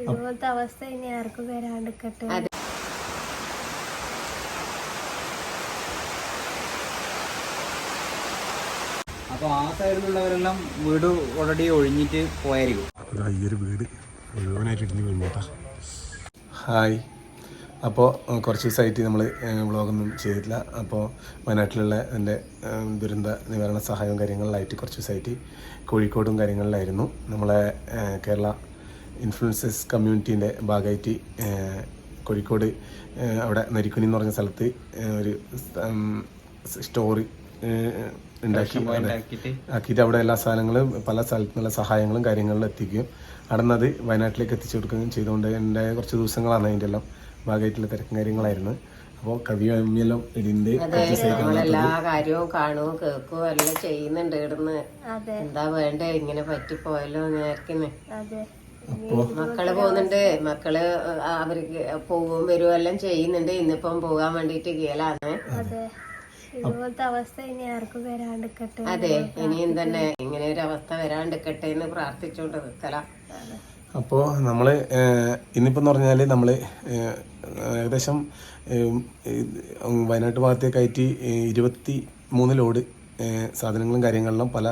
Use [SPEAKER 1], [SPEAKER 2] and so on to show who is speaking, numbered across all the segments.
[SPEAKER 1] ഇതുപോലത്തെ അവസ്ഥ ഇനി ആർക്കും വരാണ്ടിരിക്കട്ടെ.
[SPEAKER 2] അപ്പൊ
[SPEAKER 3] അപ്പോൾ ആ സൈഡിലുള്ളവരെല്ലാം വീട് ഓൾറെഡി ഒഴിഞ്ഞിട്ട് പോയായിരിക്കും.
[SPEAKER 4] ഒരു വീട് മുഴുവനായിട്ട് ഇടിഞ്ഞ് വീണേട്ടാ ഹായ് അപ്പോൾ കുറച്ച് ദിവസമായിട്ട് നമ്മൾ വ്ളോഗൊന്നും ചെയ്തിട്ടില്ല. അപ്പോൾ വയനാട്ടിലുള്ള എന്റെ ദുരന്ത നിവാരണ സഹായവും കാര്യങ്ങളിലായിട്ട് കുറച്ച് ദിവസമായിട്ട് കോഴിക്കോടും കാര്യങ്ങളിലായിരുന്നു. നമ്മളെ കേരള ഇൻഫ്ലുവൻസസ് കമ്മ്യൂണിറ്റീന്റെ ഭാഗമായിട്ട് കോഴിക്കോട് അവിടെ നരിക്കുനി എന്ന് പറഞ്ഞ സ്ഥലത്ത് ഒരു സ്റ്റോറി ഉണ്ടാക്കി ആക്കിയിട്ട് അവിടെ എല്ലാ സാധനങ്ങളും പല സ്ഥലത്തു നിന്നുള്ള സഹായങ്ങളും കാര്യങ്ങളിലും എത്തിക്കുകയും അവിടെ നിന്ന് വയനാട്ടിലേക്ക് എത്തിച്ചു കൊടുക്കുകയും ചെയ്തുകൊണ്ട് എന്റെ കുറച്ച് ദിവസങ്ങളാണ് അതിന്റെ എല്ലാം ഭാഗമായിട്ടുള്ള തിരക്കും കാര്യങ്ങളായിരുന്നു. അപ്പോൾ കവി അമ്മിയെല്ലാം
[SPEAKER 2] ഇതിന്റെ നമ്മളെല്ലാ കാര്യവും കാണുകയും കേൾക്കുകയും എല്ലാം ചെയ്യുന്നുണ്ട് ഇവിടുന്ന്.
[SPEAKER 1] അതെ.
[SPEAKER 2] എന്താ വേണ്ടേ? ഇങ്ങനെ പറ്റിപ്പോയല്ലോ നേരത്തിന്
[SPEAKER 1] അതെ.
[SPEAKER 2] മക്കൾ പോകുന്നുണ്ട്. മക്കൾ അവർക്ക് പോവും വരും എല്ലാം ചെയ്യുന്നുണ്ട്. ഇന്നിപ്പം പോകാൻ വേണ്ടിട്ട് ഗേലാണ്
[SPEAKER 1] ഇതുപോലത്തെ അവസ്ഥ ഇനി ആർക്കും
[SPEAKER 2] അതെ ഇനിയും തന്നെ ഇങ്ങനെ ഒരു അവസ്ഥ വരാണ്ടിക്കട്ടെ എന്ന് പ്രാർത്ഥിച്ചുകൊണ്ട് നിൽക്കല
[SPEAKER 4] അപ്പോൾ നമ്മൾ ഇന്നിപ്പം എന്ന് പറഞ്ഞാൽ നമ്മൾ ഏകദേശം വയനാട്ട് ഭാഗത്തേക്കായിട്ട് ഇരുപത്തി മൂന്ന് ലോഡ് സാധനങ്ങളും കാര്യങ്ങളിലും പല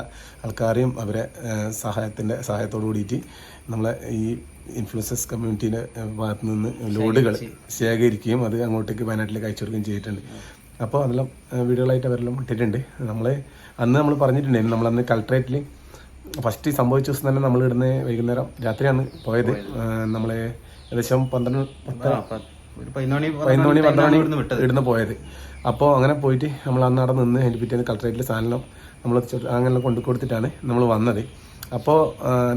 [SPEAKER 4] ആൾക്കാരെയും അവരെ സഹായത്തിന്റെ സഹായത്തോടു കൂടിയിട്ട് നമ്മളെ ഈ ഇൻഫ്ലുവൻസസ് കമ്മ്യൂണിറ്റീന്റെ ഭാഗത്ത് നിന്ന് ലോഡുകൾ ശേഖരിക്കുകയും അത് അങ്ങോട്ടേക്ക് വയനാട്ടിലേക്ക് അയച്ചു കൊടുക്കുകയും ചെയ്തിട്ടുണ്ട്. അപ്പോൾ അതെല്ലാം വീടുകളായിട്ട് വീഡിയോകളായിട്ട് അവരെല്ലാം ഇട്ടിട്ടുണ്ട്. നമ്മൾ അന്ന് നമ്മൾ പറഞ്ഞിട്ടുണ്ടായിരുന്നു നമ്മളന്ന് കളക്ട്രേറ്റിൽ ഫസ്റ്റ് സംഭവിച്ച ദിവസം തന്നെ നമ്മൾ ഇടുന്ന വൈകുന്നേരം രാത്രിയാണ് പോയത്. നമ്മളെ ഏകദേശം പന്ത്രണ്ട്
[SPEAKER 3] പതിനൊന്ന് മണി
[SPEAKER 4] പന്ത്രണ്ട്
[SPEAKER 3] ഇവിടുന്ന്
[SPEAKER 4] മണി ഇടുന്ന പോയത്. അപ്പോൾ അങ്ങനെ പോയിട്ട് നമ്മൾ അന്ന് അവിടെ നിന്ന് അതിന്റെ പിറ്റേന്ന് കളക്ടറേറ്റിൽ സാധനം നമ്മൾ അങ്ങനെ കൊണ്ടു കൊടുത്തിട്ടാണ് നമ്മൾ വന്നത്. അപ്പോൾ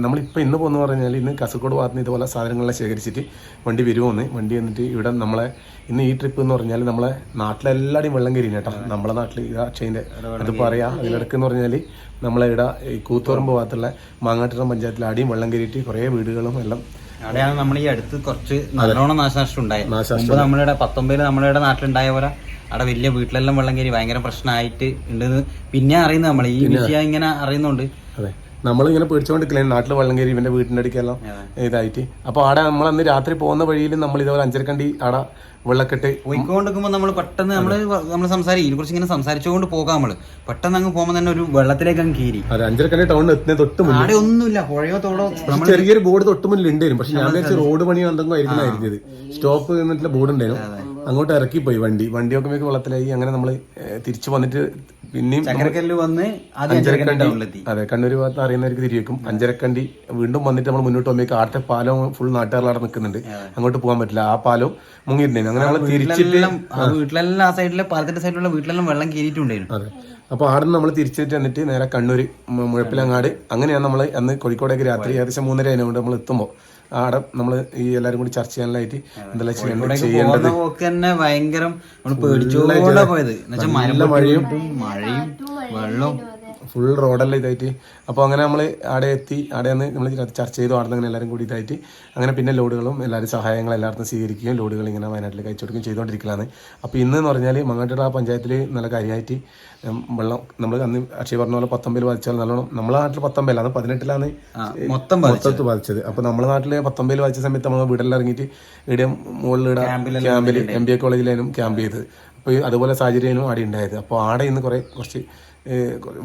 [SPEAKER 4] നമ്മളിപ്പോൾ ഇന്ന് പോകുന്നു പറഞ്ഞാൽ ഇന്ന് കാസർഗോഡ് ഭാഗത്ത് ഇതുപോലെ സാധനങ്ങളെല്ലാം ശേഖരിച്ചിട്ട് വണ്ടി വരുമോന്ന് വണ്ടി വന്നിട്ട് ഇവിടെ നമ്മളെ ഇന്ന് ഈ ട്രിപ്പ് എന്ന് പറഞ്ഞാൽ നമ്മളെ നാട്ടിലെല്ലാവരും വെള്ളം കയറി കേട്ടോ നമ്മളെ നാട്ടിൽ ഇതാ അക്ഷയന്റെ അത് പറയാം അതിലിടക്ക് എന്ന് പറഞ്ഞാൽ നമ്മളെ ഇവിടെ ഈ കൂത്തുപറമ്പ് ഭാഗത്തുള്ള മാങ്ങാട്ടിറം പഞ്ചായത്തിലെ അടിയും വെള്ളം കയറിയിട്ട് കുറേ വീടുകളും എല്ലാം
[SPEAKER 3] അവിടെയാണ് നമ്മൾ ഈ അടുത്ത് കുറച്ച് നല്ലോണം നാശനഷ്ടം ഉണ്ടായത് മുമ്പ് നമ്മളുടെ പത്തൊമ്പതിൽ നമ്മളുടെ നാട്ടിലുണ്ടായ പോലെ അവിടെ വലിയ വീട്ടിലെല്ലാം വെള്ളം കയറി ഭയങ്കര പ്രശ്നമായിട്ട് ഉണ്ടെന്ന് പിന്നെ അറിയുന്ന നമ്മൾ ഈ വിഷയം ഇങ്ങനെ അറിയുന്നുണ്ട്.
[SPEAKER 4] നമ്മളിങ്ങനെ പേടിച്ചുകൊണ്ടിരിക്കില്ലേ നാട്ടിൽ വെള്ളം കയറി ഇവന്റെ വീടിന്റെ അടുക്കെല്ലാം ഇതായിട്ട്. അപ്പോൾ ആടെ നമ്മൾ അന്ന് രാത്രി പോകുന്ന വഴിയിൽ നമ്മൾ ഇതേപോലെ അഞ്ചരക്കണ്ടി ആടെ വെള്ളക്കെട്ട്.
[SPEAKER 3] പോയിക്കൊണ്ടിരിക്കുമ്പോൾ നമ്മൾ പെട്ടെന്ന് നമ്മൾ നമ്മൾ സംസാരിക്കും. ഇതിനെ കുറിച്ച് ഇങ്ങനെ സംസാരിച്ചുകൊണ്ട് പോകാം നമ്മൾ. പെട്ടെന്ന് അങ്ങ് പോകുമ്പോൾ തന്നെ ഒരു വെള്ളത്തിലേക്ക് അങ്ങ് കീരി.
[SPEAKER 4] അതെ അഞ്ചരക്കണ്ടി ടൗണിൽ എത്തുന്ന തൊട്ട് മുന്നിൽ
[SPEAKER 3] അവിടെ ഒന്നുമില്ല. പുഴയോ തോടോ
[SPEAKER 4] പക്ഷെ ചെറിയൊരു ബോർഡ് തൊട്ട് മുന്നിൽ ഉണ്ടായിരുന്നു പക്ഷെ ഞാൻ വിചാരിച്ചു റോഡ് പണി ആയിരുന്നത് സ്റ്റോപ്പ് എന്നിട്ടുള്ള ബോർഡ് ഉണ്ടായിരുന്നു. അങ്ങോട്ട് ഇറക്കി പോയി വണ്ടി. വണ്ടിയൊക്കെ മേക്ക് വെള്ളത്തിലായി. അങ്ങനെ നമ്മൾ തിരിച്ചു വന്നിട്ട് പിന്നെയും
[SPEAKER 3] ചക്കരക്കല്ല് വന്ന്
[SPEAKER 4] അഞ്ചരക്കണ്ടി അതെ കണ്ണൂർ ഭാഗത്ത് അറിയുന്നവർക്ക് തിരികെക്കും അഞ്ചരക്കണ്ടി വീണ്ടും വന്നിട്ട് നമ്മൾ മുന്നോട്ട് പോകുമ്പോൾ ആദ്യത്തെ പാലം ഫുൾ നാട്ടുകാരിലാണ് നിൽക്കുന്നുണ്ട് അങ്ങോട്ട് പോകാൻ പറ്റില്ല. ആ പാലം മുങ്ങിയിട്ടുണ്ടായിരുന്നു. അങ്ങനെ നമ്മൾ തിരിച്ചിട്ട്
[SPEAKER 3] വീട്ടിലെല്ലാം ആ സൈഡിലെ പാലത്തിന്റെ സൈഡിലുള്ള വീട്ടിലെല്ലാം വെള്ളം കയറിയിട്ടുണ്ടായിരുന്നു.
[SPEAKER 4] അതെ. അപ്പോൾ നിന്ന് നമ്മൾ തിരിച്ചിട്ട് വന്നിട്ട് നേരെ കണ്ണൂർ മു- മുഴപ്പിലങ്ങാട്. അങ്ങനെയാണ് നമ്മൾ അന്ന് കോഴിക്കോടേക്ക് രാത്രി ഏകദേശം മൂന്നര അതിനുകൊണ്ട് നമ്മൾ എത്തുമ്പോൾ ആടെ നമ്മൾ ഈ എല്ലാരും കൂടി ചർച്ച ചെയ്യാനായിട്ട് എന്തെല്ലാം ചെയ്യേണ്ടത് ചെയ്യേണ്ടത്?
[SPEAKER 3] തന്നെ ഭയങ്കരം നമ്മൾ പേടിച്ചോണ്ടാ പോയത്. മഴയും മഴയും വെള്ളവും
[SPEAKER 4] ഫുൾ റോഡെല്ലാം ഇതായിട്ട്. അപ്പോൾ അങ്ങനെ നമ്മൾ അവിടെ എത്തി അവിടെ നിന്ന് നമ്മൾ ചർച്ച ചെയ്തു അവിടെ നിന്ന് അങ്ങനെ എല്ലാവരും കൂടി ഇതായിട്ട്. അങ്ങനെ പിന്നെ ലോഡുകളും എല്ലാവരും സഹായങ്ങൾ എല്ലായിടത്തും സ്വീകരിക്കുകയും ലോഡുകൾ ഇങ്ങനെ വയനാട്ടിലേക്ക് അയച്ചു കൊടുക്കുകയും ചെയ്തുകൊണ്ടിരിക്കലാണ്. അപ്പോൾ ഇന്ന് എന്ന് പറഞ്ഞാൽ മങ്ങാട്ടുള്ള പഞ്ചായത്തിൽ നല്ല കാര്യമായിട്ട് വെള്ളം നമ്മൾ അന്ന് അക്ഷയ പറഞ്ഞ പോലെ പത്തൊമ്പതിൽ ബാധിച്ചാൽ നല്ലോണം നമ്മളെ നാട്ടിൽ പത്തൊമ്പതിലാണ് പതിനെട്ടിലാണ്
[SPEAKER 3] മൊത്തം മൊത്തത്തിൽ
[SPEAKER 4] മൊത്തത്ത് ബാധിച്ചത്. അപ്പോൾ നമ്മുടെ നാട്ടിൽ പത്തൊമ്പതിൽ ബാധിച്ച സമയത്ത് നമ്മൾ വീടെല്ലാം ഇറങ്ങിയിട്ട് ഇവിടെ മുകളിൽ ഇവിടെ ക്യാമ്പിൽ എം ബി എ കോളേജിലായിരുന്നു ക്യാമ്പ് ചെയ്തത് അപ്പോൾ അതുപോലെ സാഹചര്യമായിരുന്നു ആടെ ഉണ്ടായത്. അപ്പോൾ ആടെ ഇന്ന് കുറേ കുറച്ച്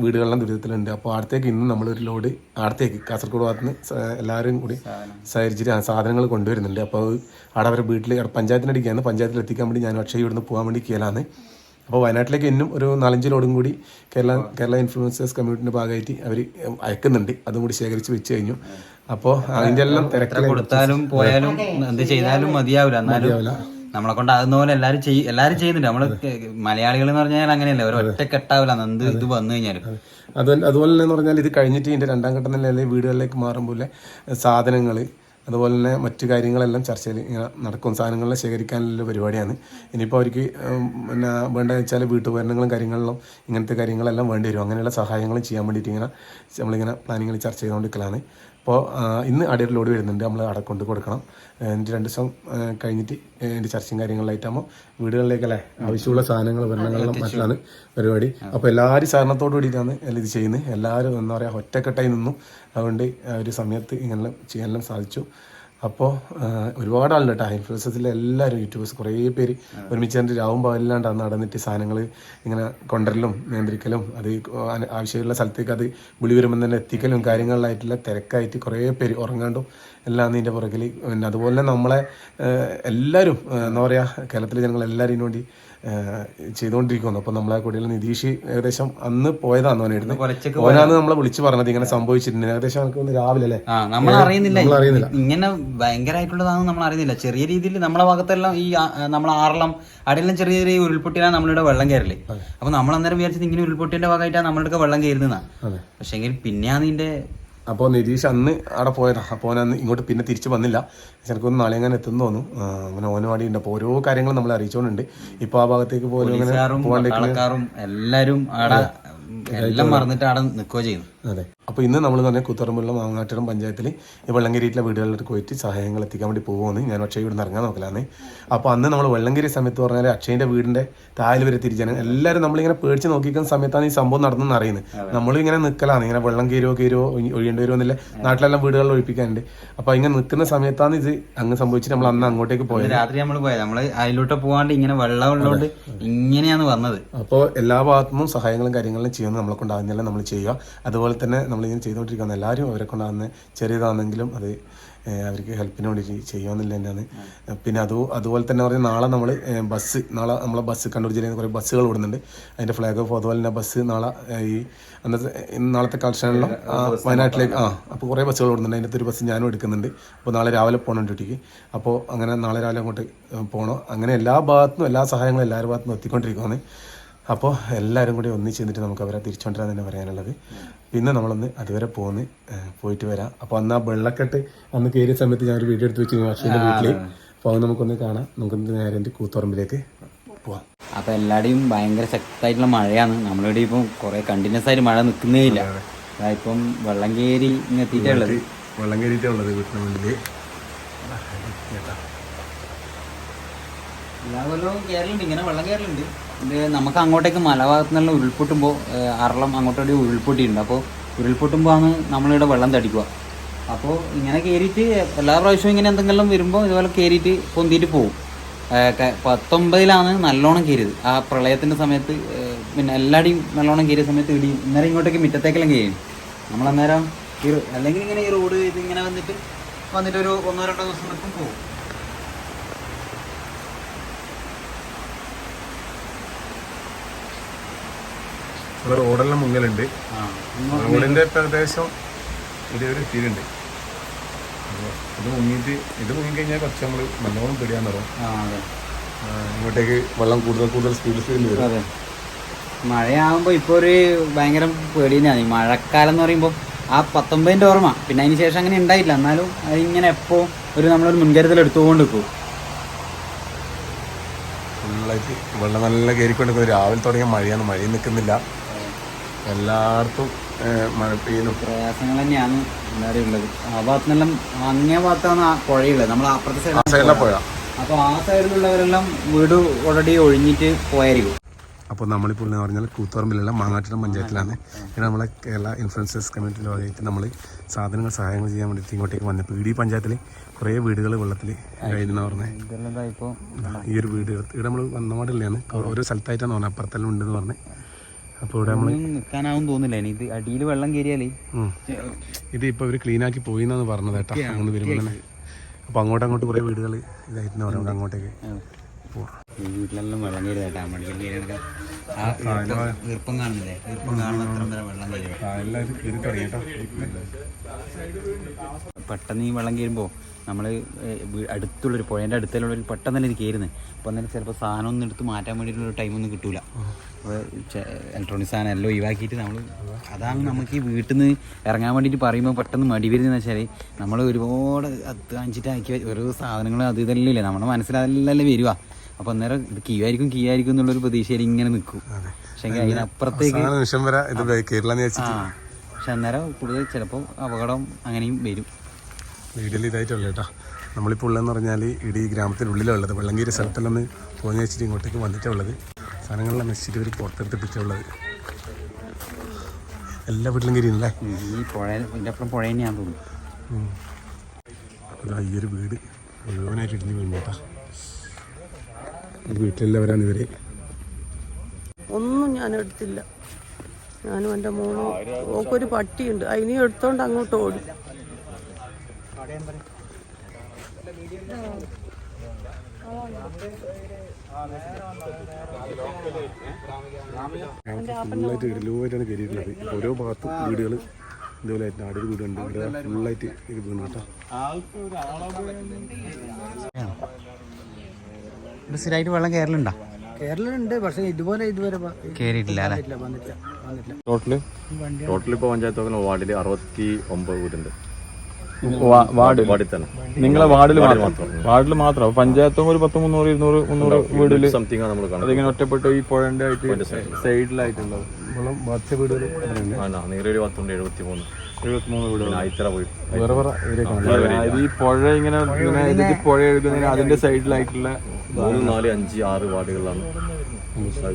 [SPEAKER 4] വീടുകളെല്ലാം ദുരിതത്തിലുണ്ട്. അപ്പോൾ അടുത്തേക്ക് ഇന്ന് നമ്മളൊരു ലോഡ് അടുത്തേക്ക് കാസർഗോഡ് ഭാഗത്ത് നിന്ന് എല്ലാവരും കൂടി സഹകരിച്ചിട്ട് സാധനങ്ങൾ കൊണ്ടുവരുന്നുണ്ട്. അപ്പോൾ അവിടെ അവരുടെ വീട്ടിൽ പഞ്ചായത്തിനടിക്കാണ് പഞ്ചായത്തിൽ എത്തിക്കാൻ വേണ്ടി ഞാൻ അക്ഷയ ഇവിടുന്ന് പോകാൻ വേണ്ടി കേലാണ് അപ്പോൾ വയനാട്ടിലേക്ക് ഇന്നും ഒരു നാലഞ്ച് ലോഡും കൂടി കേരള കേരള ഇൻഫ്ലുവൻസേഴ്സ് കമ്മ്യൂണിറ്റിന്റെ ഭാഗമായിട്ട് അവർ അയക്കുന്നുണ്ട്. അതും കൂടി ശേഖരിച്ച് വെച്ച് കഴിഞ്ഞു. അപ്പോൾ അതിന്റെ എല്ലാം തിരക്കാലും
[SPEAKER 3] കൊടുത്താലും പോയാലും എന്ത് ചെയ്താലും മതിയാവില്ല. എന്നാലും നമ്മളെ കൊണ്ട് ആകുന്ന പോലെ എല്ലാരും ചെയ്യും എല്ലാരും ചെയ്യുന്നുണ്ട്. നമ്മൾ മലയാളികൾ എന്ന് പറഞ്ഞാൽ അങ്ങനെയല്ല? ഒരു ഒറ്റ കെട്ടാവില്ല. എന്ത് ഇത് വന്നു കഴിഞ്ഞാലും.
[SPEAKER 4] അത്. അതുപോലെ തന്നെ പറഞ്ഞാൽ ഇത് കഴിഞ്ഞിട്ട് ഇതിന്റെ രണ്ടാം ഘട്ടം നിലയിൽ വീടുകളിലേക്ക് മാറുമ്പോൾ സാധനങ്ങൾ അതുപോലെ തന്നെ മറ്റു കാര്യങ്ങളെല്ലാം ചർച്ചയിൽ ഇങ്ങനെ നടക്കും. സാധനങ്ങളെ ശേഖരിക്കാനുള്ള പരിപാടിയാണ്. ഇനിയിപ്പോൾ അവർക്ക് പിന്നെ വേണ്ടതെന്ന് വെച്ചാൽ വീട്ടുപകരണങ്ങളും കാര്യങ്ങളിലും ഇങ്ങനത്തെ കാര്യങ്ങളെല്ലാം വേണ്ടി വരും. അങ്ങനെയുള്ള സഹായങ്ങളും ചെയ്യാൻ വേണ്ടിയിട്ട് ഇങ്ങനെ നമ്മളിങ്ങനെ പ്ലാനിങ്ങിൽ ചർച്ച ചെയ്തുകൊണ്ടിരിക്കലാണ്. അപ്പോൾ ഇന്ന് അടിയൊരു ലോഡ് വരുന്നുണ്ട്. നമ്മൾ അവിടെ കൊണ്ട് കൊടുക്കണം. എന്നിട്ട് രണ്ട് ദിവസം കഴിഞ്ഞിട്ട് എന്റെ ചർച്ചയും കാര്യങ്ങളിലായിട്ടാകുമ്പോൾ വീടുകളിലേക്കല്ലേ? ആവശ്യമുള്ള സാധനങ്ങൾ ഭരണങ്ങളിലും മറ്റാണ് പരിപാടി. അപ്പോൾ എല്ലാവരും സഹകരണത്തോടു കൂടിയിട്ടാണ് ഇത് ചെയ്യുന്നത്. എല്ലാവരും എന്താ പറയുക ഒറ്റക്കെട്ടായി നിന്നു. അതുകൊണ്ട് ആ ഒരു സമയത്ത് ഇങ്ങനെ ചെയ്യാനെല്ലാം സാധിച്ചു. അപ്പോൾ ഒരുപാട് ആളുണ്ട് കേട്ടോ. ഇൻഫ്ലുവൻസസിലെ എല്ലാവരും യൂട്യൂബേഴ്സ് കുറേ പേര് ഒരുമിച്ച് കണ്ടിട്ട് രാവുമ്പോൾ അല്ലാണ്ട് നടന്നിട്ട് സാധനങ്ങൾ ഇങ്ങനെ കൊണ്ടുവരലും നിയന്ത്രിക്കലും അത് ആവശ്യമുള്ള സ്ഥലത്തേക്ക് അത് വിളി വരുമ്പോൾ തന്നെ എത്തിക്കലും കാര്യങ്ങളിലായിട്ടുള്ള തിരക്കായിട്ട് കുറേ പേര് ഉറങ്ങാണ്ടും എല്ലാം അതിന്റെ പുറകിൽ പിന്നെ അതുപോലെ തന്നെ നമ്മളെ എല്ലാവരും എന്താ പറയുക കേരളത്തിലെ ജനങ്ങൾ എല്ലാവരും വേണ്ടി ചെയ്തുകൊണ്ടിരിക്കുന്നു. അപ്പൊ നമ്മളെ കുടിയിൽ നിതീഷ് ഏകദേശം അന്ന് പോയതാണ് ഓനായിരുന്നു ഓനാണ് നമ്മളെ വിളിച്ചു പറഞ്ഞത്. ഇങ്ങനെ സംഭവിച്ചിട്ടുണ്ട്. ഏകദേശം എനിക്ക് രാവിലെ അല്ലേ?
[SPEAKER 3] നമ്മൾ അറിയുന്നില്ല. ഇങ്ങനെ ഭയങ്കരമായിട്ടുള്ളതാണെന്ന് നമ്മൾ അറിയുന്നില്ല. ചെറിയ രീതിയിൽ നമ്മളെ ഭാഗത്തെല്ലാം ഈ നമ്മൾ ആറളം അവിടെയെല്ലാം ചെറിയ ചെറിയ ഉരുൾപൊട്ടിയാണ് നമ്മളിവിടെ വെള്ളം കയറില്ലേ അപ്പൊ നമ്മൾ അന്നേരം വിചാരിച്ചത് ഇങ്ങനെ ഉരുൾപൊട്ടിന്റെ ഭാഗമായിട്ടാണ് നമ്മളുടെ വെള്ളം
[SPEAKER 4] കയറുന്നതാണ്
[SPEAKER 3] പക്ഷെങ്കിൽ പിന്നെയാണ് ഇതിന്റെ
[SPEAKER 4] അപ്പോൾ നിരീഷ് അന്ന് അവിടെ പോയതാണ് അപ്പോൾ അന്ന് ഇങ്ങോട്ട് പിന്നെ തിരിച്ച് വന്നില്ല. ചിലക്കൊന്ന് നാളെ അങ്ങനെ എത്തുന്നു തോന്നുന്നു. അങ്ങനെ ഓനവാടി ഉണ്ട് അപ്പോൾ ഓരോ കാര്യങ്ങളും നമ്മൾ അറിയിച്ചുകൊണ്ടുണ്ട് ഇപ്പോൾ ആ ഭാഗത്തേക്ക് പോലും അങ്ങനെ
[SPEAKER 3] എല്ലാവരും എല്ലാം മറന്നിട്ട് അവിടെ നിൽക്കുകയോ ചെയ്യുന്നു
[SPEAKER 4] അതെ. അപ്പോൾ ഇന്ന് നമ്മൾ തന്നെ കുത്തറമ്പുള്ള മാങ്ങാട്ടിടം പഞ്ചായത്തിൽ ഈ വെള്ളംകരിയിലെ വീടുകളിലേക്ക് പോയിട്ട് സഹായങ്ങൾ എത്തിക്കാൻ വേണ്ടി പോകുമെന്ന് ഞാൻ അക്ഷയ നിന്ന് ഇറങ്ങാൻ നോക്കലാന്ന് അപ്പോൾ അന്ന് നമ്മൾ വെള്ളംകരി സമയത്ത് പറഞ്ഞാൽ അക്ഷയന്റെ വീടിന്റെ താഴെ വരെ തിരിച്ചാണ്. എല്ലാവരും നമ്മളിങ്ങനെ പേടിച്ച് നോക്കിക്കുന്ന സമയത്താണ് ഈ സംഭവം നടന്നെന്ന് അറിയുന്നത്. നമ്മളിങ്ങനെ നിൽക്കലാണ് ഇങ്ങനെ വെള്ളം കീരോ കീരോ ഒഴിയേണ്ടി വരുമോ എന്നില്ല നാട്ടിലെല്ലാം വീടുകളിൽ ഒഴിപ്പിക്കാനുണ്ട്. അപ്പോൾ ഇങ്ങനെ നിൽക്കുന്ന സമയത്താണ് ഇത് അങ്ങ് സംഭവിച്ചിട്ട് നമ്മൾ അന്ന് അങ്ങോട്ടേക്ക് പോയത്.
[SPEAKER 3] രാത്രി നമ്മൾ പോയത്. നമ്മൾ അതിലോട്ട് പോകാണ്ട് ഇങ്ങനെ വെള്ളം ഉള്ളതുകൊണ്ട് ഇങ്ങനെയാണ് വന്നത്.
[SPEAKER 4] അപ്പോൾ എല്ലാ ഭാഗത്തുനിന്നും സഹായങ്ങളും കാര്യങ്ങളും ചെയ്യുന്നത് നമ്മളെ കൊണ്ടാകുന്നില്ല നമ്മൾ ചെയ്യുക. അതുപോലെ തന്നെ നമ്മളിങ്ങനെ ചെയ്തുകൊണ്ടിരിക്കുകയാണ്. എല്ലാവരും അവരെ കൊണ്ടാകുന്ന ചെറിയതാണെങ്കിലും അത് അവർക്ക് ഹെൽപ്പിന് വേണ്ടി ചെയ്യുമെന്നില്ല തന്നെയാണ് പിന്നെ അത് അതുപോലെ തന്നെ പറഞ്ഞാൽ നാളെ നമ്മൾ ബസ് നാളെ നമ്മളെ ബസ് കണ്ണൂർ ജില്ലയിൽ നിന്ന് കുറേ ബസ്സുകൾ ഓടുന്നുണ്ട്. അതിന്റെ ഫ്ലാഗ് ഓഫ് അതുപോലെ തന്നെ ബസ് നാളെ ഈ അന്നത്തെ നാളത്തെ കളക്ഷനിലും വയനാട്ടിലേക്ക് ആ അപ്പോൾ കുറേ ബസ്സുകൾ ഓടുന്നുണ്ട്. അതിന്റെ ഒരു ബസ് ഞാനും എടുക്കുന്നുണ്ട്. അപ്പോൾ നാളെ രാവിലെ പോകണം ഡ്യൂട്ടിക്ക്. അപ്പോൾ അങ്ങനെ നാളെ രാവിലെ അങ്ങോട്ട് പോകണം. അങ്ങനെ എല്ലാ ഭാഗത്തും എല്ലാ സഹായങ്ങളും എല്ലാവരുടെ ഭാഗത്തുനിന്നും എത്തിക്കൊണ്ടിരിക്കുകയാണ് അപ്പോൾ എല്ലാവരും കൂടി ഒന്നിച്ച് നിന്നിട്ട് നമുക്ക് അവരെ തിരിച്ചുകൊണ്ടിരാൻ തന്നെ പറയാനുള്ളത്. പിന്നെ നമ്മളൊന്ന് അതുവരെ പോന്ന് പോയിട്ട് വരാം. അപ്പോൾ അന്ന് ആ വെള്ളക്കെട്ട് അന്ന് കയറിയ സമയത്ത് ഞാൻ ഒരു വീഡിയോ എടുത്ത് വെച്ചിരുന്നു അശ്വിന്റെ വീട്ടിൽ അപ്പോൾ അത് നമുക്കൊന്ന് കാണാം. നമുക്കൊന്ന് നേരെ എന്റെ കൂത്തുറമ്പിലേക്ക് പോവാം.
[SPEAKER 3] അപ്പോൾ എല്ലാവരുടെയും ഭയങ്കര ശക്തമായിട്ടുള്ള മഴയാണ്. നമ്മളിവിടെ ഇപ്പം കുറേ കണ്ടിന്യൂസ് ആയിട്ട് മഴ നിൽക്കുന്നേ ഇല്ല ഇപ്പം വെള്ളം കയറി എത്തിയിട്ടുള്ളത്.
[SPEAKER 4] വെള്ളം കയറിയിട്ടുള്ളത് വീട്ടിന് മുന്നിൽ
[SPEAKER 3] എല്ലാ കൊല്ലവും കയറലുണ്ട് ഇങ്ങനെ വെള്ളം കയറലുണ്ട് ഇത് നമുക്ക് അങ്ങോട്ടേക്ക് മലഭാഗത്ത് നിന്നുള്ള ഉരുൾപൊട്ടുമ്പോൾ അറളം അങ്ങോട്ടോടെ ഉരുൾപൊട്ടിയിട്ടുണ്ട്. അപ്പോൾ ഉരുൾപൊട്ടുമ്പോൾ ആണ് നമ്മളിവിടെ വെള്ളം തടിക്കുക. അപ്പോൾ ഇങ്ങനെ കയറിയിട്ട് എല്ലാ പ്രാവശ്യവും ഇങ്ങനെ എന്തെങ്കിലും വരുമ്പോൾ ഇതുപോലെ കയറിയിട്ട് പൊന്തിയിട്ട് പോകും പത്തൊമ്പതിലാണ് നല്ലോണം കയറിയത് ആ പ്രളയത്തിന്റെ സമയത്ത് പിന്നെ എല്ലാവരുടെയും നല്ലോണം കയറിയ സമയത്ത് ഇടി ഇന്നേരം ഇങ്ങോട്ടേക്ക് മിറ്റത്തേക്കെല്ലാം കയറി നമ്മളന്നേരം ഈ അല്ലെങ്കിൽ ഇങ്ങനെ ഈ റോഡ് ഇത് ഇങ്ങനെ വന്നിട്ട് വന്നിട്ട് ഒരു ഒന്നോ രണ്ടോ ദിവസം പോകും
[SPEAKER 4] ഇവിടെ റോഡെല്ലാം മുങ്ങലുണ്ട്
[SPEAKER 3] റോഡിന്റെ
[SPEAKER 4] പ്രദേശം ഇപ്പം ഏകദേശം ഇത് അപ്പോൾ മുങ്ങിയിട്ട് ഇത് മുങ്ങിക്കഴിഞ്ഞാൽ കുറച്ച് നമ്മൾ നല്ലോണം പിടിയാൻ തുടങ്ങും. ഇങ്ങോട്ടേക്ക് വെള്ളം കൂടുതൽ കൂടുതൽ സ്പീഡിൽ സ്പീഡിൽ വരും.
[SPEAKER 3] അതെ. മഴയാകുമ്പോൾ ഇപ്പോൾ ഒരു ഭയങ്കര പേടിയാണ് മഴക്കാലം എന്ന് പറയുമ്പോൾ ആ പത്തൊമ്പതിന്റെ ഓർമ്മ. പിന്നെ അതിന് ശേഷം അങ്ങനെ ഉണ്ടായില്ല. എന്നാലും അതിങ്ങനെ എപ്പോൾ ഒരു നമ്മളൊരു മുൻകരുതൽ എടുത്തുകൊണ്ട് നിൽക്കും.
[SPEAKER 4] ഫുള്ളായിട്ട് വെള്ളം നല്ല കയറിക്കൊണ്ട് രാവിലെ തുടങ്ങിയ മഴയാണ്. മഴയും നിൽക്കുന്നില്ല. എല്ലായിടത്തും മഴ പെയ്യുന്നു
[SPEAKER 3] പ്രയാസങ്ങൾ തന്നെയാണ് എല്ലാവരും ഉള്ളത്. ആ ഭാഗത്തു നിന്നെല്ലാം അങ്ങേ ഭാഗത്താണ് ആ പുഴയുള്ളത്. നമ്മൾ അപ്പുറത്തെ
[SPEAKER 4] സൈഡിലെ പുഴ.
[SPEAKER 3] അപ്പോൾ ആ സൈഡിലുള്ളവരെല്ലാം വീട് ഓൾറെഡി ഒഴിഞ്ഞിട്ട് പോയായിരിക്കും.
[SPEAKER 4] അപ്പോൾ നമ്മളിപ്പോൾ എന്ന് പറഞ്ഞാൽ കൂത്തുപറമ്പിലുള്ള മാങ്ങാട്ടിടം പഞ്ചായത്തിലാണ്. ഇവിടെ നമ്മളെ കേരള ഇൻഫ്ലുവൻസേഴ്സ് കമ്മ്യൂണിറ്റിയുടെ ഭാഗമായിട്ട് നമ്മൾ സാധനങ്ങൾ സഹായങ്ങൾ ചെയ്യാൻ വേണ്ടിയിട്ട് ഇങ്ങോട്ടേക്ക് വന്നപ്പോൾ ഈ പഞ്ചായത്തിൽ കുറേ വീടുകൾ വെള്ളത്തിൽ കഴിഞ്ഞെന്ന് പറഞ്ഞത് ഈ ഒരു വീട് ഇവിടെ നമ്മൾ വന്നപാടില്ലാണ് ഓരോ സ്ഥലത്തായിട്ടാണ് പറഞ്ഞത് അപ്പുറത്തെല്ലാം ഉണ്ടെന്ന് പറഞ്ഞത് അപ്പോൾ ഇവിടെ നമ്മൾ
[SPEAKER 3] നിൽക്കാനാവും തോന്നില്ല ഇനി ഇത് അടിയിൽ വെള്ളം കയറിയാലേ
[SPEAKER 4] ഇത് ഇപ്പോൾ ഇവർ ക്ലീനാക്കി പോയി എന്നാണ് പറഞ്ഞത് കേട്ടോ. അങ്ങോട്ട് വരുമ്പോൾ തന്നെ. അപ്പോൾ അങ്ങോട്ട് അങ്ങോട്ട് കുറേ വീടുകൾ ഇതായിരുന്നു പറയുന്നത് അങ്ങോട്ടേക്ക് പോവാം.
[SPEAKER 3] ഈ വീട്ടിലെല്ലാം വെള്ളം കയറി കേട്ടാ. മടിക്കൽ കയറിയൊക്കെ ആ ഈർപ്പം- കാണുന്നില്ലേ? ഈർപ്പം കാണുന്ന അത്ര വരെ വെള്ളം കയറി
[SPEAKER 4] എല്ലാവരും കയറി തുടങ്ങി കേട്ടോ.
[SPEAKER 3] പെട്ടെന്ന് ഈ വെള്ളം കയറുമ്പോൾ നമ്മൾ അടുത്തുള്ളൊരു പുഴേന്റെ അടുത്തുള്ളൊരു പെട്ടെന്ന് തന്നെ ഇത് കയറുന്നത് അപ്പോൾ അന്നേരം ചിലപ്പോൾ സാധനം ഒന്നും എടുത്ത് മാറ്റാൻ വേണ്ടിയിട്ടുള്ള ടൈമൊന്നും കിട്ടൂല. ഇലക്ട്രോണിക് സാധനം എല്ലാം ഒഴിവാക്കിയിട്ട് നമ്മൾ അതാണ് നമുക്ക് ഈ വീട്ടിൽ നിന്ന് ഇറങ്ങാൻ വേണ്ടിയിട്ട് പറയുമ്പോൾ പെട്ടെന്ന് മടി വരുന്നതെന്ന് വെച്ചാൽ നമ്മൾ ഒരുപാട് അധ്വാനിച്ചിട്ടാക്കി ഓരോ സാധനങ്ങൾ അത് ഇതെല്ലാം ഇല്ലേ? നമ്മുടെ മനസ്സിലതെല്ലാം വരിക? അപ്പോൾ അന്നേരം ഇത് കീയായിരിക്കും കീയായിരിക്കും എന്നുള്ളൊരു പ്രതീക്ഷയിൽ ഇങ്ങനെ നിൽക്കും. പക്ഷേ അതിനപ്പുറത്തേക്ക് പക്ഷെ അന്നേരം കൂടുതൽ ചിലപ്പോൾ അപകടം അങ്ങനെയും വരും.
[SPEAKER 4] വീട്ടിൽ ഇതായിട്ടുള്ള കേട്ടോ. നമ്മളിപ്പോൾ ഉള്ളതെന്ന് പറഞ്ഞാൽ ഇടി ഗ്രാമത്തിനുള്ളിലുള്ളത് വെള്ളങ്കീരി സ്ഥലത്തിലൊന്ന് തോന്നി വെച്ചിട്ട് ഇങ്ങോട്ടേക്ക് വന്നിട്ടുള്ളത് സാധനങ്ങളെല്ലാം നശിച്ചിട്ട് ഇവർ പുറത്തെടുത്തിട്ടുള്ളത്. എല്ലാ വീട്ടിലും
[SPEAKER 3] കരിയല്ലേ പുഴ തോന്നുന്നു.
[SPEAKER 4] അതാ ഈ ഒരു വീട് മുഴുവനായിട്ട് ഇടിഞ്ഞ് വീണോട്ടാ വീട്ടിലെല്ലാവരാണ് ഇവർ.
[SPEAKER 5] ഒന്നും ഞാൻ എടുത്തില്ല. ഞാനും എന്റെ മോളും ഓക്കൊരു പട്ടിയുണ്ട്. അതിനെ എടുത്തോണ്ട് അങ്ങോട്ട് ഓടി.
[SPEAKER 4] ഫുള്ളായിട്ട് ഇടലുമായിട്ടാണ് കയറിയിട്ടുള്ളത് ഓരോ ഭാഗത്തും വീടുകൾ ഇതുപോലെ നാടൊരു വീടുണ്ട്. ഇവിടെ ഫുള്ളായിട്ട് വീണു കേട്ടോ.
[SPEAKER 3] സ്ഥിരമായിട്ട് വെള്ളം കയറലുണ്ടോ?
[SPEAKER 6] കേരളമുണ്ട് പക്ഷേ ഇതുപോലെ ഇതുവരെ
[SPEAKER 3] കേറിയിട്ടില്ല അല്ലേ?
[SPEAKER 6] വന്നിട്ടില്ല വന്നിട്ടില്ല
[SPEAKER 7] ടോട്ടൽ ടോട്ടൽ ഇപ്പോൾ പഞ്ചായത്ത് വാർഡിൽ അറുപത്തി ഒമ്പത് വീടുണ്ട്.
[SPEAKER 8] വാർഡ്
[SPEAKER 7] വാർഡിൽ. തന്നെ
[SPEAKER 8] നിങ്ങളെ വാർഡിൽ
[SPEAKER 7] വാർഡിൽ
[SPEAKER 8] മാത്രം. വാർഡിൽ മാത്രം. പഞ്ചായത്തും ഒരു പത്ത് മുന്നൂറ് ഇരുന്നൂറ് മുന്നൂറ് വീടിൽ
[SPEAKER 7] സംതിങ് നമ്മൾ കാണുന്നത്.
[SPEAKER 8] അതിങ്ങനെ ഒറ്റപ്പെട്ട് ഈ പുഴന്റെ ആയിട്ട് സൈഡിലായിട്ടുള്ളത്.
[SPEAKER 4] ബാധിച്ച വീടുകൾ
[SPEAKER 7] നീരൊരു പത്തുണ്ട് എഴുപത്തി മൂന്ന്
[SPEAKER 8] ഈ പുഴ ഇങ്ങനെ ഇങ്ങനെ പുഴ എഴുതുന്നതിന് അതിന്റെ സൈഡിലായിട്ടുള്ള
[SPEAKER 7] മൂന്ന് നാല് അഞ്ച് ആറ് വാർഡുകളിലാണ്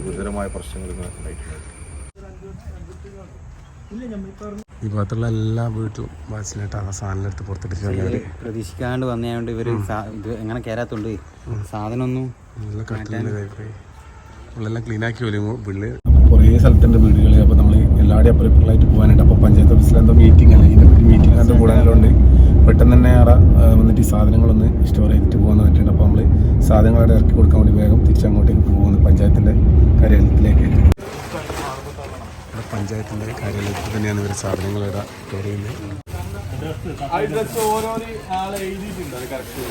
[SPEAKER 7] ഗുരുതരമായ പ്രശ്നങ്ങൾ ഇങ്ങനെ ഉണ്ടായിട്ടുള്ളത്.
[SPEAKER 4] ഈ ഭാഗത്തുള്ള എല്ലാ വീട്ടിലും വാച്ചിലായിട്ട് ആ സാധനം എടുത്ത് പുറത്തെടുക്കുക
[SPEAKER 3] പ്രതീക്ഷിക്കാണ്ട് വന്നതുകൊണ്ട് ഇവർ ഇത് എങ്ങനെ കയറാത്തോണ്ട് സാധനമൊന്നും
[SPEAKER 4] നല്ല പോയി ക്ലീൻ ആക്കി വരുമ്പോൾ പിള്ളേർ കുറേ സ്ഥലത്തുണ്ട് വീടുകൾ അപ്പോൾ നമ്മൾ എല്ലാവരുടെയും ഇപ്പുറമായിട്ട് പോകാനുണ്ട് അപ്പോൾ പഞ്ചായത്ത് ഓഫീസിൽ എന്തോ മീറ്റിംഗ് അല്ലേ? ഇതിന്റെ ഒരു മീറ്റിംഗ് എന്തോ കൂടാനുള്ളതുകൊണ്ട് പെട്ടെന്ന് തന്നെ അറ വന്നിട്ട് ഈ സാധനങ്ങളൊന്ന് സ്റ്റോർ ചെയ്തിട്ട് പോകാൻ പറ്റുന്നുണ്ട് അപ്പോൾ നമ്മൾ സാധനങ്ങളവിടെ ഇറക്കി കൊടുക്കാൻ വേണ്ടി വേഗം തിരിച്ചങ്ങോട്ടേക്ക് പോകുന്നു പഞ്ചായത്തിന്റെ കാര്യാലയത്തിലേക്ക് ഇവിടെ പഞ്ചായത്തിന്റെ കാര്യാലയത്തിൽ തന്നെയാണ് ഇവർ സാധനങ്ങൾ ഇവിടെ സ്റ്റോർ ചെയ്യുന്നത്
[SPEAKER 8] ഓരോ ആളെ എഴുതിയിട്ടുണ്ട് കറക്റ്റ്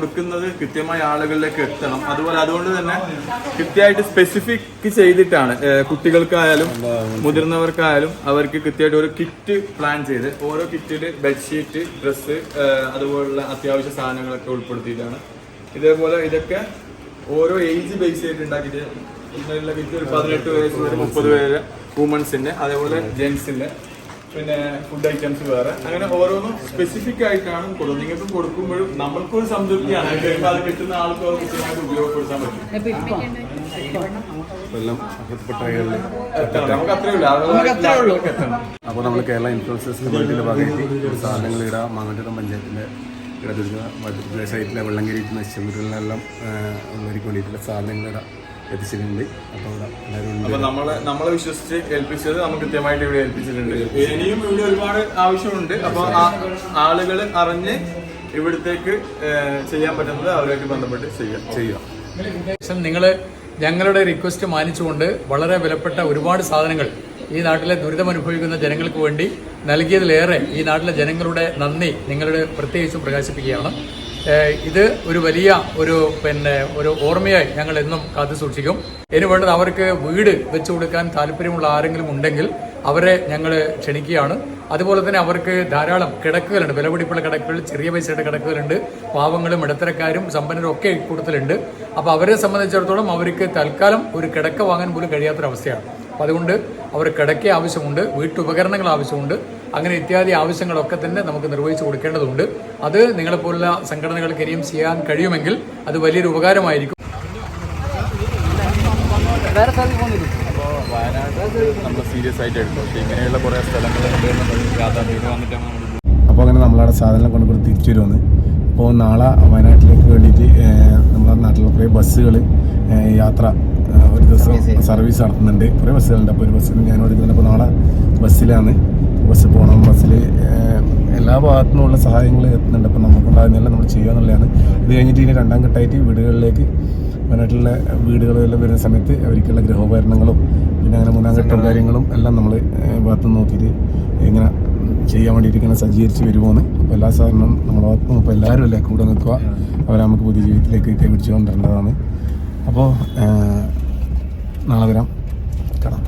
[SPEAKER 8] കൊടുക്കുന്നത് കൃത്യമായ ആളുകളിലേക്ക് എത്തണം. അതുപോലെ അതുകൊണ്ട് തന്നെ കൃത്യമായിട്ട് സ്പെസിഫിക് ചെയ്തിട്ടാണ് കുട്ടികൾക്കായാലും മുതിർന്നവർക്കായാലും അവർക്ക് കൃത്യമായിട്ട് ഒരു കിറ്റ് പ്ലാൻ ചെയ്ത് ഓരോ കിറ്റിൽ ബെഡ്ഷീറ്റ് ഡ്രസ്സ് അതുപോലുള്ള അത്യാവശ്യ സാധനങ്ങളൊക്കെ ഉൾപ്പെടുത്തിയിട്ടാണ്. ഇതേപോലെ ഇതൊക്കെ ഓരോ ഏജ് ബേസ് ചെയ്തിട്ട് ഉണ്ടാക്കിയിട്ട് ഒരു പതിനെട്ട് വയസ്സ് മുപ്പത് വരെ വുമൺസിന്റെ അതേപോലെ ജെന്റ്സിന്റെ പിന്നെ ഫുഡ് ഐറ്റംസ് വേറെ. അങ്ങനെ ഓരോന്നും സ്പെസിഫിക് ആയിട്ടാണ് കൊടുക്കുന്നത്. നിങ്ങൾക്ക് കൊടുക്കുമ്പോഴും നമ്മൾക്കൊരു സംതൃപ്തിയാണ്. അത് കഴിയുമ്പോൾ അത് കിട്ടുന്ന ആൾക്ക് അത് കൃത്യമായിട്ട് ഉപയോഗപ്പെടുത്താൻ പറ്റും. നമുക്ക് അത്രേ ഉള്ളൂ.
[SPEAKER 4] അപ്പോൾ നമ്മൾ കേരള ഇൻഫ്ലുവൻസേഴ്സിന്റെ കമ്മ്യൂണിറ്റിയുടെ ഭാഗമായിട്ട് ഒരു സാധനങ്ങൾ ഇടാം. മാങ്ങാട്ടുകം പഞ്ചായത്തിന്റെ ഇവിടെ ദുരിത സൈറ്റിലെ വെള്ളം കയറിയിട്ട് നശിച്ച വീടുകളിലെല്ലാം ഉള്ളവർക്ക് വേണ്ടിയിട്ടുള്ള സാധനങ്ങൾ ഇവിടെ എത്തിച്ചിട്ടുണ്ട്. അപ്പോൾ എല്ലാവരും
[SPEAKER 8] നമ്മളെ നമ്മളെ വിശ്വസിച്ച് ഏൽപ്പിച്ചത് നമുക്ക് കൃത്യമായിട്ട് ഇവിടെ ഏൽപ്പിച്ചിട്ടുണ്ട്. ഇനിയും ഇവിടെ ഒരുപാട് ആവശ്യമുണ്ട്. അപ്പോൾ ആളുകൾ അറിഞ്ഞ് ഇവിടത്തേക്ക് ചെയ്യാൻ പറ്റുന്നത് അവരുമായിട്ട് ബന്ധപ്പെട്ട് ചെയ്യാം. ചെയ്യാം.
[SPEAKER 9] നിങ്ങൾ ഞങ്ങളുടെ റിക്വസ്റ്റ് മാനിച്ചുകൊണ്ട് വളരെ വിലപ്പെട്ട ഒരുപാട് സാധനങ്ങൾ ഈ നാട്ടിലെ ദുരിതം അനുഭവിക്കുന്ന ജനങ്ങൾക്ക് വേണ്ടി നൽകിയതിലേറെ ഈ നാട്ടിലെ ജനങ്ങളുടെ നന്ദി നിങ്ങളുടെ പ്രത്യേകിച്ചും പ്രകാശിപ്പിക്കുകയാണ്. ഇത് ഒരു വലിയ ഒരു പിന്നെ ഒരു ഓർമ്മയായി ഞങ്ങൾ എന്നും കാത്തു സൂക്ഷിക്കും. ഇനി വേണ്ടത് അവർക്ക് വീട് വെച്ചു കൊടുക്കാൻ താല്പര്യമുള്ള ആരെങ്കിലും ഉണ്ടെങ്കിൽ അവരെ ഞങ്ങൾ ക്ഷണിക്കുകയാണ്. അതുപോലെ തന്നെ അവർക്ക് ധാരാളം കിടക്കുകളുണ്ട്. വിലപിടിപ്പുള്ള കിടക്കുകൾ ചെറിയ പൈസയുടെ കിടക്കുകളുണ്ട്. പാവങ്ങളും ഇടത്തരക്കാരും സമ്പന്നരും ഒക്കെ കൂടുതലുണ്ട് അപ്പോൾ അവരെ സംബന്ധിച്ചിടത്തോളം അവർക്ക് തൽക്കാലം ഒരു കിടക്ക വാങ്ങാൻ പോലും കഴിയാത്തൊരവസ്ഥയാണ്. അപ്പോൾ അതുകൊണ്ട് അവർ കിടക്ക ആവശ്യമുണ്ട് വീട്ടുപകരണങ്ങൾ ആവശ്യമുണ്ട്. അങ്ങനെ ഇത്യാദി ആവശ്യങ്ങളൊക്കെ തന്നെ നമുക്ക് നിർവഹിച്ചു കൊടുക്കേണ്ടതുണ്ട്. അത് നിങ്ങളെപ്പോലുള്ള സംഘടനകൾക്ക് ഇനിയും ചെയ്യാൻ കഴിയുമെങ്കിൽ അത് വലിയൊരു ഉപകാരമായിരിക്കും.
[SPEAKER 8] നമ്മൾ സീരിയസ് ആയിട്ട് എടുക്കും. പക്ഷേ ഇങ്ങനെയുള്ള കുറേ
[SPEAKER 4] അപ്പോൾ അങ്ങനെ നമ്മളവിടെ സാധനം കൊണ്ട് കൊടുത്ത് തിരിച്ചു വരുമെന്ന് അപ്പോൾ നാളെ വയനാട്ടിലേക്ക് വേണ്ടിയിട്ട് നമ്മുടെ നാട്ടിലെ കുറേ ബസ്സുകൾ യാത്ര ഒരു ദിവസം സർവീസ് നടത്തുന്നുണ്ട്. കുറേ ബസ്സുകളുണ്ട്. അപ്പോൾ ഒരു ബസ്സിൽ ഞാൻ ഓടിക്കുന്നുണ്ട് അപ്പോൾ നാളെ ബസ്സിലാണ്. ബസ് പോകണം ബസ്സിൽ എല്ലാ ഭാഗത്തു നിന്നുള്ള സഹായങ്ങൾ എത്തുന്നുണ്ട്. അപ്പോൾ നമുക്കുണ്ടാകുന്നതെല്ലാം നമ്മൾ ചെയ്യുക എന്നുള്ളതാണ്. ഇത് കഴിഞ്ഞിട്ട് ഇനി രണ്ടാം ഘട്ടമായിട്ട് വീടുകളിലേക്ക് വയനാട്ടിലെ വീടുകളിലെല്ലാം വരുന്ന സമയത്ത് അവർക്കുള്ള ഗൃഹോപകരണങ്ങളും പിന്നെ അങ്ങനെ മൂന്നാം ഘട്ടം കാര്യങ്ങളും എല്ലാം നമ്മൾ ഭാഗത്ത് നോക്കിയിട്ട് ഇങ്ങനെ ചെയ്യാൻ വേണ്ടിയിട്ട് ഇങ്ങനെ സജ്ജീകരിച്ച് വരുമോന്ന് അപ്പോൾ എല്ലാ സാധനവും നമ്മളെ ഭാഗത്തും ഇപ്പോൾ എല്ലാവരും അല്ലേ കൂടെ നിൽക്കുക. അവരെ നമുക്ക് പുതിയ ജീവിതത്തിലേക്ക് കൈപിടിച്ചു കൊണ്ടിരേണ്ടതാണ് അപ്പോൾ നാളെ വരാം. കാണാം.